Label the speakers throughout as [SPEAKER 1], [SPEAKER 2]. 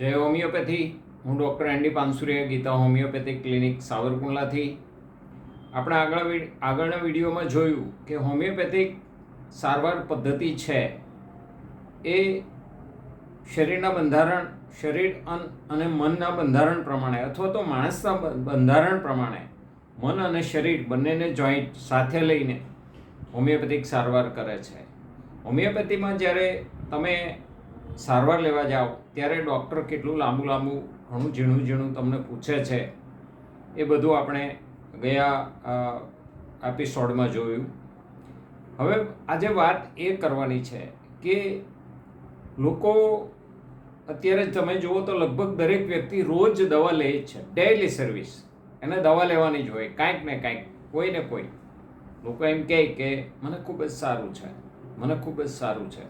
[SPEAKER 1] જય હોમિયોપેથી. હું doctor Andy Pansuriya, Geeta homeopathic clinic, સાવરકુંડલાથી. આપણે આગળ આગળના વિડીયોમાં જોયું કે હોમિયોપેથિક સારવાર પદ્ધતિ છે. એ શરીરના બંધારણ, શરીર અને મનના બંધારણ પ્રમાણે અથવા તો માણસના બંધારણ પ્રમાણે મન અને શરીર બંનેને જોઈન્ટ સાથે લઈને હોમિયોપેથિક સારવાર કરે છે. હોમિયોપેથીમાં જ્યારે તમે સારવાર લેવા જાઓ, ત્યારે ડૉક્ટર કેટલું લાંબુ લાંબુ ઘણું ઝીણું ઝીણું તમને પૂછે છે, એ બધું આપણે ગયા એપિસોડમાં જોયું. હવે આજે વાત એ કરવાની છે કે લોકો, અત્યારે તમે જુઓ તો લગભગ દરેક વ્યક્તિ રોજ દવા લે છે ડેઇલી સર્વિસ એને દવા લેવાની જ હોય, કાંઈક ને કાંઈક, કોઈ ને કોઈ. લોકો એમ કહે કે, મને ખૂબ જ સારું છે, મને ખૂબ જ સારું છે.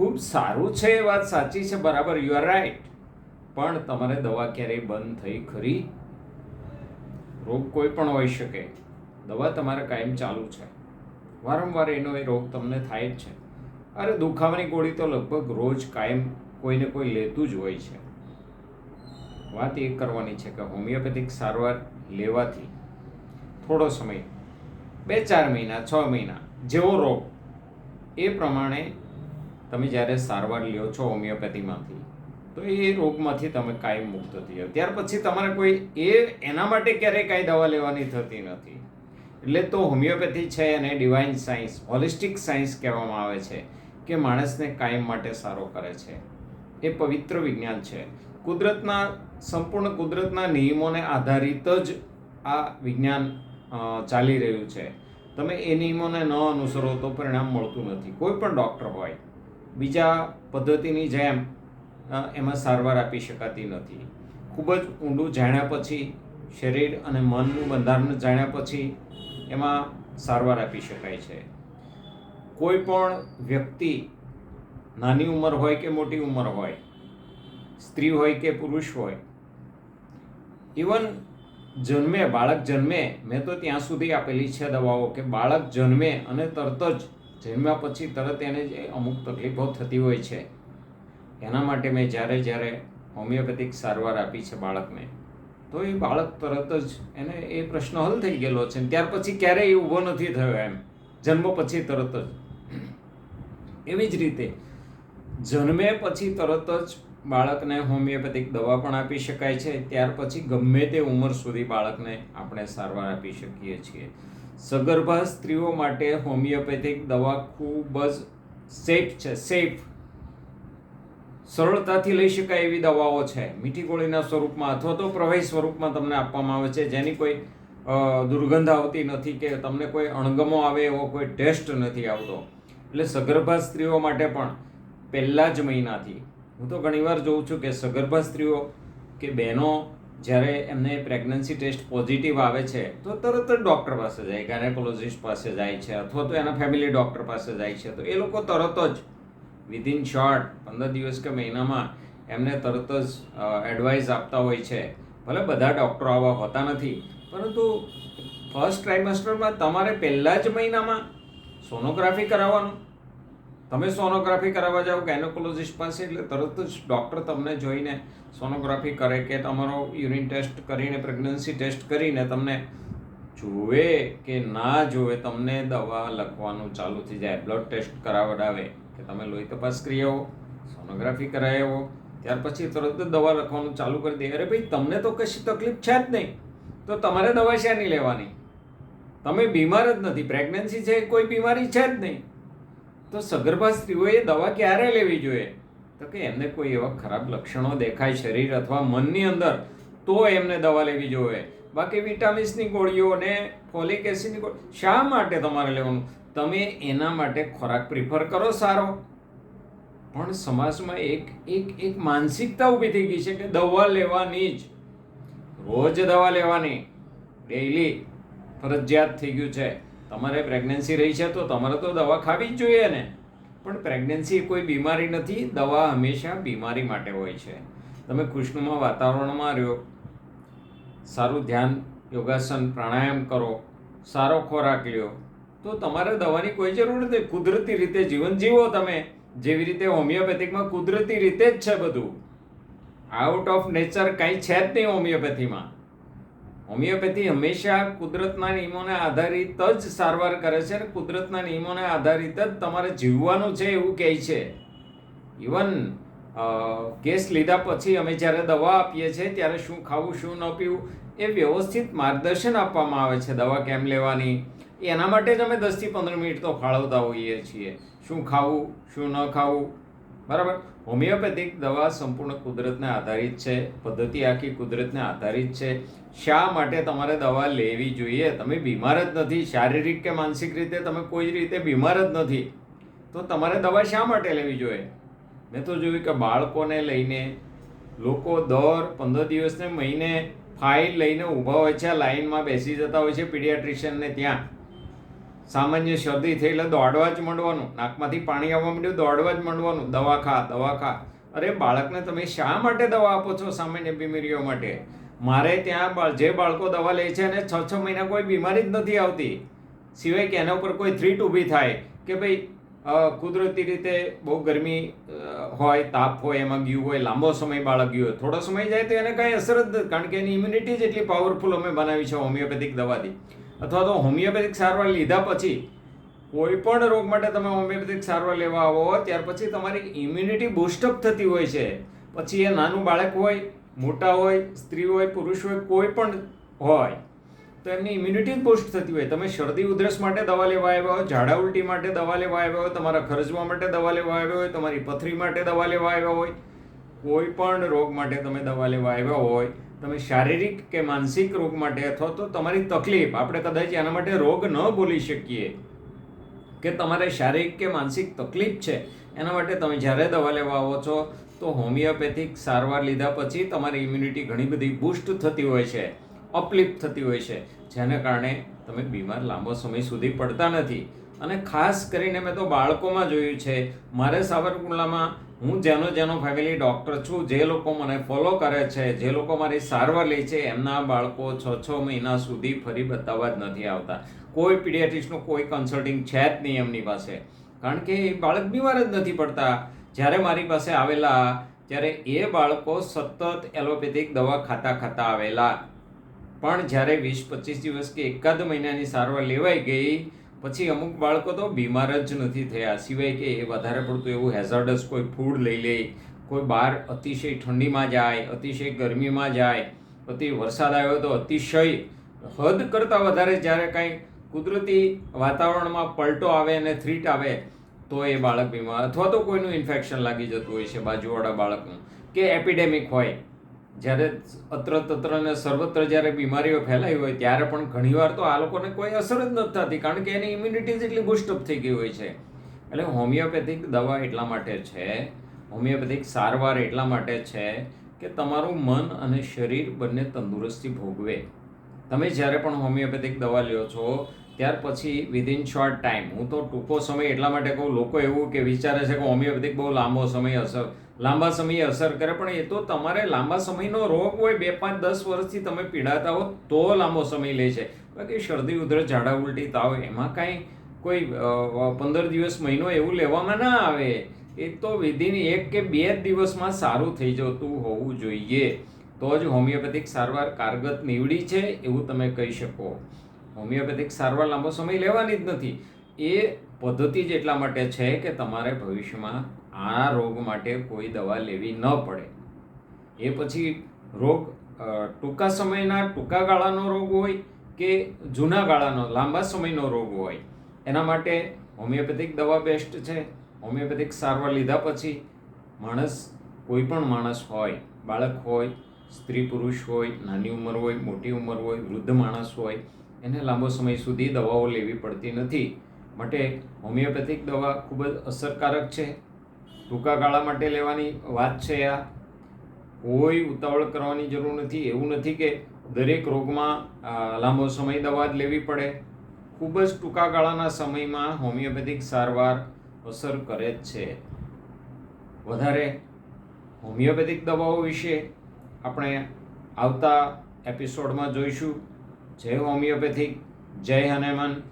[SPEAKER 1] ખૂબ સારું છે એ વાત સાચી છે, બરાબર યુ આર રાઈટ પણ તમારે દવા ક્યારેય બંધ થઈ ખરી? રોગ કોઈ પણ હોઈ શકે. દવા તમારે કાયમ ચાલુ છે. વારંવાર એનો એ રોગ તમને થાય જ છે. અરે, દુખાવાની ગોળી તો લગભગ રોજ કાયમ કોઈને કોઈ લેતું જ હોય છે. વાત એ કરવાની છે કે હોમિયોપેથિક સારવાર લેવાથી થોડો સમય, બે ચાર મહિના, છ મહિના જેવો રોગ એ પ્રમાણે તમે જ્યારે સારવાર લ્યો છો હોમિયોપેથીમાંથી, તો એ રોગમાંથી તમે કાયમ મુક્ત થઈ જાઓ ત્યાર પછી તમારે કોઈ એ એના માટે ક્યારેય કાંઈ દવા લેવાની થતી નથી. એટલે તો હોમિયોપેથી છે અને ડિવાઇન સાયન્સ હોલિસ્ટિક સાયન્સ કહેવામાં આવે છે કે માણસને કાયમ માટે સારો કરે છે. એ પવિત્ર વિજ્ઞાન છે. કુદરતના, સંપૂર્ણ કુદરતના નિયમોને આધારિત જ આ વિજ્ઞાન ચાલી રહ્યું છે. તમે એ નિયમોને ન અનુસરો તો પરિણામ મળતું નથી. કોઈ પણ ડૉક્ટર હોય બીજા પદ્ધતિની જેમ એમાં સારવાર આપી શકાતી નથી. ખૂબ જ ઊંડું જાણ્યા પછી, શરીર અને મનનું બંધારણ જાણ્યા પછી એમાં સારવાર આપી શકાય છે. કોઈ પણ વ્યક્તિ નાની ઉંમર હોય કે મોટી ઉંમર હોય, સ્ત્રી હોય કે પુરુષ હોય, ઇવન જન્મે, બાળક જન્મે, મેં તો ત્યાં સુધી આપેલી છે દવાઓ કે બાળક જન્મે અને તરત જ જન્મ્યા પછી તરત એને જે અમુક તકલીફો થતી હોય છે. એના માટે મેં જ્યારે જ્યારે હોમિયોપેથિક સારવાર આપી છે બાળકને, તો એ બાળક તરત જ એને એ પ્રશ્ન હલ થઈ ગયેલો છે. ત્યાર પછી ક્યારેય ઊભો નથી થયો એમ. જન્મ પછી તરત જ. એવી જ રીતે જન્મે પછી તરત જ બાળકને હોમિયોપેથિક દવા પણ આપી શકાય છે. ત્યાર પછી ગમે તે ઉંમર સુધી બાળકને આપણે સારવાર આપી શકીએ છીએ. સગર્ભા સ્ત્રીઓ માટે હોમિયોપેથિક દવા ખૂબ જ સેફ છે, સેફ. સરળતાથી લઈ શકાય એવી દવાઓ છે. મીઠી ગોળીના સ્વરૂપમાં અથવા તો પ્રવાહી સ્વરૂપમાં તમને આપવામાં આવે છે. જેની કોઈ દુર્ગંધ આવતી નથી કે તમને કોઈ અણગમો આવે એવો કોઈ ટેસ્ટ નથી આવતો. એટલે સગર્ભા સ્ત્રીઓ માટે પણ પહેલા જ મહિનાથી. હું તો ઘણીવાર જોઉં છું કે સગર્ભા સ્ત્રીઓ કે બહેનો જ્યારે એમને પ્રેગ્નન્સી ટેસ્ટ પોઝિટિવ આવે છે, તો તરત જ ડૉક્ટર પાસે જાય ગાયનેકોલોજિસ્ટ પાસે જાય છે, અથવા તો એના ફેમિલી ડૉક્ટર પાસે જાય છે. તો એ લોકો તરત જ વિધિન શોર્ટ પંદર દિવસ કે મહિનામાં, એમને તરત જ એડવાઇસ આપતા હોય છે. ભલે બધા ડૉક્ટરો આવા હોતા નથી, પરંતુ ફર્સ્ટ ટ્રાઇમેસ્ટરમાં તમારે પહેલાં જ મહિનામાં સોનોગ્રાફી કરાવવાનું. તમે સોનોગ્રાફી કરાવવા જાઓ ગાયનેકોલોજીસ્ટ પાસે એટલે તરત જ ડૉક્ટર તમને જોઈને સોનોગ્રાફી કરે કે તમારો યુરિન ટેસ્ટ કરીને પ્રેગ્નન્સી ટેસ્ટ કરીને તમને જુએ કે ના જુએ, તમને દવા લખવાનું ચાલુ થઈ જાય બ્લડ ટેસ્ટ કરાવડાવે કે તમે લોહી તપાસ કરી આવો, સોનોગ્રાફી કરાવી આવો, ત્યાર પછી તરત જ દવા લખવાનું ચાલુ કરી દે. અરે ભાઈ, તમને તો કશી તકલીફ છે જ નહીં. તો તમારે દવા શાની લેવાની? તમે બીમાર જ નથી. પ્રેગ્નન્સી છે કોઈ બીમારી છે જ નહીં. તો સગર્ભા સ્ત્રીઓએ દવા ક્યારે લેવી જોઈએ? તો કે એમને કોઈ એવા ખરાબ લક્ષણો દેખાય શરીર અથવા મનની અંદર, તો એમને દવા લેવી જોઈએ. બાકી વિટામિન્સની ગોળીઓ અને ફોલિક એસિડની ગોળી શા માટે તમારે લેવાનું? તમે એના માટે ખોરાક પ્રિફર કરો સારો. પણ સમાજમાં એક એક એક માનસિકતા ઊભી થઈ ગઈ છે કે દવા લેવાની જ. રોજ દવા લેવાની. ડેઈલી ફરજિયાત થઈ ગયું છે. તમારે પ્રેગ્નન્સી રહી છે તો તમારે તો દવા ખાવી જ જોઈએ ને. પણ પ્રેગ્નન્સી કોઈ બીમારી નથી, દવા હંમેશા બીમારી માટે હોય છે. તમે ખુશનુમા વાતાવરણમાં રહ્યો, સારું ધ્યાન, યોગાસન, પ્રાણાયામ કરો, સારો ખોરાક લ્યો, તો તમારે દવાની કોઈ જરૂર નથી. કુદરતી રીતે જીવન જીવો તમે. જેવી રીતે હોમિયોપેથિકમાં કુદરતી રીતે જ છે બધું. આઉટ ઓફ નેચર કંઈ છે જ નહીં હોમિયોપેથીમાં હોમિયોપેથી હંમેશા કુદરતના નિયમોને આધારિત જ સારવાર કરે છે અને કુદરતના નિયમોને આધારિત જ તમારે જીવવાનું છે એવું કહે છે. ઇવન કેસ લીધા પછી અમે જ્યારે દવા આપીએ છીએ ત્યારે શું ખાવું, શું ન પીવું એ વ્યવસ્થિત માર્ગદર્શન આપવામાં આવે છે દવા કેમ લેવાની. એના માટે જ અમે દસથી પંદર મિનિટ તો ફાળવતા હોઈએ છીએ. શું ખાવું, શું ન ખાવું બરાબર? હોમિયોપેથિક દવા સંપૂર્ણ કુદરતને આધારિત છે, પદ્ધતિ આખી કુદરતને આધારિત છે. શા માટે તમારે દવા લેવી જોઈએ? તમે બીમાર જ નથી, શારીરિક કે માનસિક રીતે તમે કોઈ રીતે બીમાર જ નથી. તો તમારે દવા શા માટે લેવી જોઈએ? મેં તો જોયું કે બાળકોને લઈને લોકો દર પંદર દિવસને મહિને ફાઇલ લઈને ઊભા હોય છે લાઇનમાં બેસી જતા હોય છે પીડિયાટ્રિશિયનને ત્યાં. સામાન્ય શરદી થઈ એટલે દોડવા જ માંડવાનું. નાકમાંથી પાણી આવવા માંડ્યું, દોડવા જ માંડવાનું. દવા ખા દવા ખા. અરે, બાળકને તમે શા માટે દવા આપો છો સામાન્ય બીમારીઓ માટે? મારે ત્યાં જે બાળકો દવા લે છે અને છ છ મહિના કોઈ બીમારી જ નથી આવતી. સિવાય કે એના ઉપર કોઈ થ્રીટ ઊભી થાય કે ભાઈ કુદરતી રીતે બહુ ગરમી હોય, તાપ હોય, એમાં ગયું હોય, લાંબો સમય બાળક ગયું હોય. થોડો સમય જાય તો એને કાંઈ અસર જ કારણ કે એની ઇમ્યુનિટી જ એટલી પાવરફુલ અમે બનાવી છે હોમિયોપેથિક દવાથી અથવા તો હોમિયોપેથિક સારવાર લીધા પછી કોઈ પણ રોગ માટે તમે હોમિયોપેથિક સારવાર લેવા આવો, ત્યાર પછી તમારી ઇમ્યુનિટી બુસ્ટઅપ થતી હોય છે. પછી એ નાનું બાળક હોય, મોટા હોય, સ્ત્રી હોય, પુરુષ હોય, કોઈ પણ હોય, તો એમની ઇમ્યુનિટી જ બુસ્ટ થતી હોય. તમે શરદી ઉધરસ માટે દવા લેવા આવ્યા હોય ઝાડા ઉલટી માટે દવા લેવા આવ્યા હોય તમારા ખરજવા માટે દવા લેવા આવ્યા હોય, તમારી પથરી માટે દવા લેવા આવ્યા હોય, કોઈ પણ રોગ માટે તમે દવા લેવા આવ્યા હોય તમે શારીરિક કે માનસિક રોગ માટે અથવા તો તમારી તકલીફ, આપણે કદાચ એના માટે રોગ ન બોલી શકીએ, કે તમારે શારીરિક કે માનસિક તકલીફ છે, એના માટે તમે જ્યારે દવા લેવા આવો છો, તો હોમિયોપેથિક સારવાર લીધા પછી તમારી ઇમ્યુનિટી ઘણી બધી બુસ્ટ થતી હોય છે અપલિફ્ટ થતી હોય છે, જેને કારણે તમે બીમાર લાંબો સમય સુધી પડતા નથી. અને ખાસ કરીને મેં તો બાળકોમાં જોયું છે. મારે સાવરકુંડલામાં હું જેનો જેનો ફેમિલી ડૉક્ટર છું, જે લોકો મને ફોલો કરે છે, જે લોકો મારી સારવાર લે છે, એમના બાળકો છ છ મહિના સુધી ફરી બતાવવા જ નથી આવતા. કોઈ પીડિયાટ્રિસ્ટનું કોઈ કન્સલ્ટિંગ છે જ નહીં એમની પાસે. કારણ કે એ બાળક બીમાર જ નથી પડતા. જ્યારે મારી પાસે આવેલા, ત્યારે એ બાળકો સતત એલોપેથિક દવા ખાતા ખાતા આવેલા. પણ જ્યારે વીસ પચીસ દિવસ કે એકાદ મહિનાની સારવાર લેવાઈ ગઈ પછી અમુક બાળકો તો બીમાર જ નથી થયા. સિવાય કે એ વધારે પડતું એવું હેઝાર્ડસ કોઈ ફૂડ લઈ લે, કોઈ બહાર અતિશય ઠંડીમાં જાય, અતિશય ગરમીમાં જાય અતિ વરસાદ આવ્યો તો અતિશય હદ કરતાં વધારે જ્યારે કાંઈ કુદરતી વાતાવરણમાં પલટો આવે અને થ્રીટ આવે, તો એ બાળક બીમાર અથવા તો કોઈનું ઇન્ફેક્શન લાગી જતું હોય છે બાજુવાળા બાળકનું. કે એપિડેમિક હોય. જ્યારે અત્ર તત્ર અને સર્વત્ર જ્યારે બીમારીઓ ફેલાઈ હોય, ત્યારે પણ ઘણીવાર તો આ લોકોને કોઈ અસર જ નથી થતી, કારણ કે એની ઇમ્યુનિટી એટલી બુસ્ટઅપ થઈ ગઈ હોય છે. એટલે હોમિયોપેથિક દવા એટલા માટે છે હોમિયોપેથિક સારવાર એટલા માટે છે કે તમારું મન અને શરીર બંને તંદુરસ્તી ભોગવે. તમે જ્યારે પણ હોમિયોપેથિક દવા લ્યો છો, ત્યાર પછી વિધિન શોર્ટ ટાઈમ હું તો ટૂંકો સમય એટલા માટે કહું, લોકો એવું કે વિચારે છે કે હોમિયોપેથિક બહુ લાંબો સમય અસર લાંબા સમયે અસર કરે, પણ એ તો તમારે લાંબા સમયનો રોગ હોય, બે પાંચ દસ વર્ષથી તમે પીડાતા હો, તો લાંબો સમય લે છે. બાકી શરદી, ઉધરસ, ઝાડા, ઉલટી, તાવ, એમાં કાંઈ કોઈ પંદર દિવસ મહિનો એવું લેવામાં ના આવે. એ તો વિધિન એક કે બે દિવસમાં સારું થઈ જતું હોવું જોઈએ. તો જ હોમિયોપેથિક સારવાર કારગત નીવડી છે એવું તમે કહી શકો. હોમિયોપેથિક સારવાર લાંબો સમય લેવાની જ નથી. એ પદ્ધતિ જ એટલા માટે છે કે તમારે ભવિષ્યમાં આ રોગ માટે કોઈ દવા લેવી ન પડે. એ પછી રોગ ટૂંકા સમયના ટૂંકા ગાળાનો રોગ હોય કે જૂના ગાળાનો, લાંબા સમયનો રોગ હોય. એના માટે હોમિયોપેથિક દવા બેસ્ટ છે. હોમિયોપેથિક સારવાર લીધા પછી માણસ, કોઈ પણ માણસ હોય, બાળક હોય, સ્ત્રી પુરુષ હોય, નાની ઉંમર હોય, મોટી ઉંમર હોય, વૃદ્ધ માણસ હોય, એને લાંબો સમય સુધી દવાઓ લેવી પડતી નથી. માટે હોમિયોપેથિક દવા ખૂબ જ અસરકારક છે. ટૂંકા ગાળા માટે લેવાની વાત છે આ. કોઈ ઉતાવળ કરવાની જરૂર નથી. એવું નથી કે દરેક રોગમાં લાંબો સમય દવા જ લેવી પડે. ખૂબ જ ટૂંકા ગાળાના સમયમાં હોમિયોપેથિક સારવાર અસર કરે જ છે. વધારે, હોમિયોપેથિક દવાઓ વિશે આપણે આવતા એપિસોડમાં જોઈશું. જય હોમિયોપેથિક, જય હનુમાન.